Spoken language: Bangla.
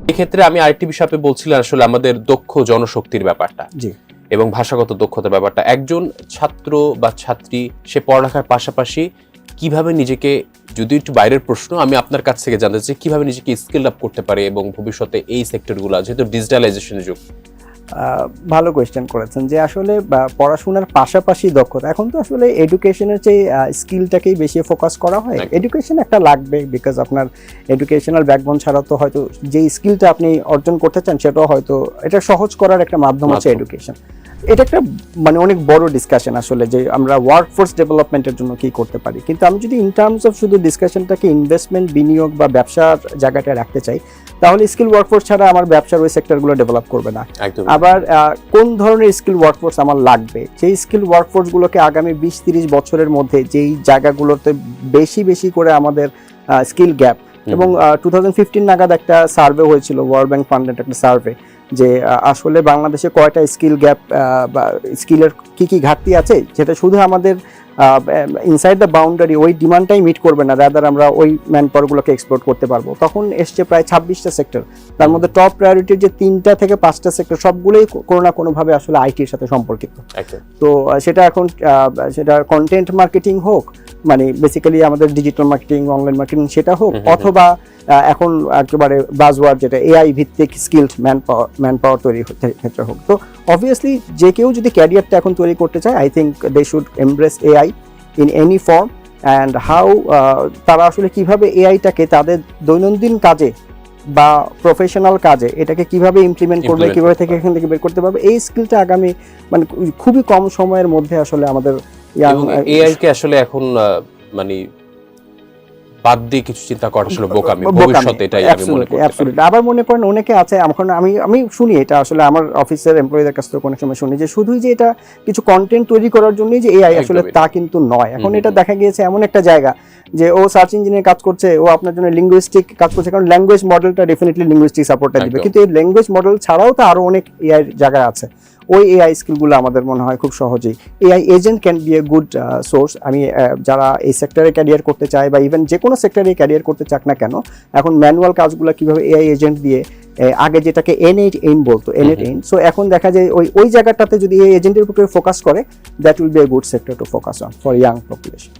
এক্ষেত্রে আমি আরেকটি বিষয় আপনি বলছিলেন আসলে আমাদের দক্ষ জনশক্তির ব্যাপারটা। জি। এবং ভাষাগত দক্ষতার ব্যাপারটা। একজন ছাত্র বা ছাত্রী সে পড়ালেখার পাশাপাশি কীভাবে নিজেকে যদি একটু বাইরের প্রশ্ন আমি আপনার কাছ থেকে জানতে চাই কীভাবে নিজেকে স্কিল আপ করতে পারে এবং ভবিষ্যতে এই সেক্টরগুলো যেহেতু ডিজিটালাইজেশনের যুগ ভালো কোয়েশ্চেন করেছেন যে আসলে পড়াশোনার পাশাপাশি দক্ষতা। এখন তো আসলে এডুকেশনের যে স্কিলটাকেই বেশি ফোকাস করা হয়। এডুকেশন একটা লাগবে বিকজ আপনার এডুকেশনাল ব্যাকবোন ছাড়া তো হয়তো যে স্কিলটা আপনি অর্জন করতে চান সেটাও হয়তো এটা সহজ করার একটা মাধ্যম হচ্ছে মাধ্যম। এডুকেশন এটা একটা মানে অনেক বড় ডিসকাশন আসলে যে আমরা ওয়ার্ক ফোর্স ডেভেলপমেন্টের জন্য কি করতে পারি। কিন্তু আমি যদি ইন টার্মস অফ শুধু ডিসকাশনটাকে ইনভেস্টমেন্ট বিনিয়োগ বা ব্যবসার জায়গাটা রাখতে চাই তাহলে স্কিল ওয়ার্কফোর্স ছাড়া আমার ব্যবসার ওই সেক্টরগুলো ডেভেলপ করবে না। আবার কোন ধরনের স্কিল ওয়ার্কফোর্স আমার লাগবে? সেই স্কিল ওয়ার্কফোর্সগুলোকে আগামী বিশ তিরিশ বছরের মধ্যে যেই জায়গাগুলোতে বেশি বেশি করে আমাদের স্কিল গ্যাপ এবং টু থাউজেন্ড ফিফটিন নাগাদ একটা সার্ভে হয়েছিল ওয়ার্ল্ড ব্যাংক ফান্ডের একটা সার্ভে যে আসলে বাংলাদেশে কয়টা স্কিল গ্যাপ বা স্কিলের কি কি ঘাটতি আছে যেটা শুধু আমাদের ইনসাইড দ্য বাউন্ডারি ওই ডিমান্ডটাই মিট করবে না রাদার আমরা ওই ম্যান পাওয়ারগুলোকে এক্সপ্লোর করতে পারব। তখন এসছে প্রায় ছাব্বিশটা সেক্টর তার মধ্যে টপ প্রায়োরিটির যে তিনটা থেকে পাঁচটা সেক্টর সবগুলোই কোনো না কোনোভাবে আসলে আইটির সাথে সম্পর্কিত। তো সেটা এখন সেটা কন্টেন্ট মার্কেটিং হোক মানে বেসিক্যালি আমাদের ডিজিটাল মার্কেটিং অনলাইন মার্কেটিং সেটা হোক। অথবা এখন একেবারে বাজওয়ার যেটা এআই ভিত্তিক skilled man power man power তৈরি হতে- ক্ষেত্রে হোক তো অবভিয়াসলি যে কেউ যদি ক্যারিয়ারটা এখন তৈরি করতে চায় I think they should embrace AI in any form and how তারা আসলে কীভাবে এআইটাকে তাদের দৈনন্দিন কাজে বা প্রফেশনাল কাজে এটাকে কীভাবে ইমপ্লিমেন্ট করবে কীভাবে থেকে এখান থেকে বের করতে পারবে এই স্কিলটা আগামী মানে খুবই কম সময়ের মধ্যে আসলে আমাদের এবং এআই কে আসলে এখন মানে বাদ দিয়ে কিছু চিন্তা করা আসলে বোকামি। ভবিষ্যতে এটাই আমি মনে করতে আবার মনে করেন অনেকে আছে এখন আমি আমি শুনি এটা আসলে আমার অফিসের এমপ্লয়ীদের কাছ থেকে অনেক সময় শুনি যে শুধুই যে এটা কিছু কন্টেন্ট তৈরি করার জন্যই যে এআই আসলে তা কিন্তু নয়। এখন এটা দেখা গিয়েছে এমন একটা জায়গা যে ও সার্চ ইঞ্জিনে কাজ করছে ও আপনার জন্য লিঙ্গুইস্টিক কাজ করছে কারণ ল্যাঙ্গুয়েজ মডেলটা ডেফিনেটলি লিঙ্গুইস্টিক সাপোর্টটা দিবে। কিন্তু এই ল্যাঙ্গুয়েজ মডেল ছাড়াও তো আরও অনেক এআই জায়গা আছে। ওই এআই স্কিলগুলো আমাদের মনে হয় খুব সহজেই। AI agent can be a good source আমি যারা এই সেক্টরে ক্যারিয়ার করতে চায় বা ইভেন যে কোনো সেক্টরে ক্যারিয়ার করতে চাক না কেন এখন ম্যানুয়াল কাজগুলো কীভাবে এআই এজেন্ট দিয়ে আগে যেটাকে এন এইট এইন বলতো এন এইট এইন সো এখন দেখা যায় ওই ওই জায়গাটাতে যদি এই এজেন্টের উপরে ফোকাস করে that will be a good sector to focus on for young population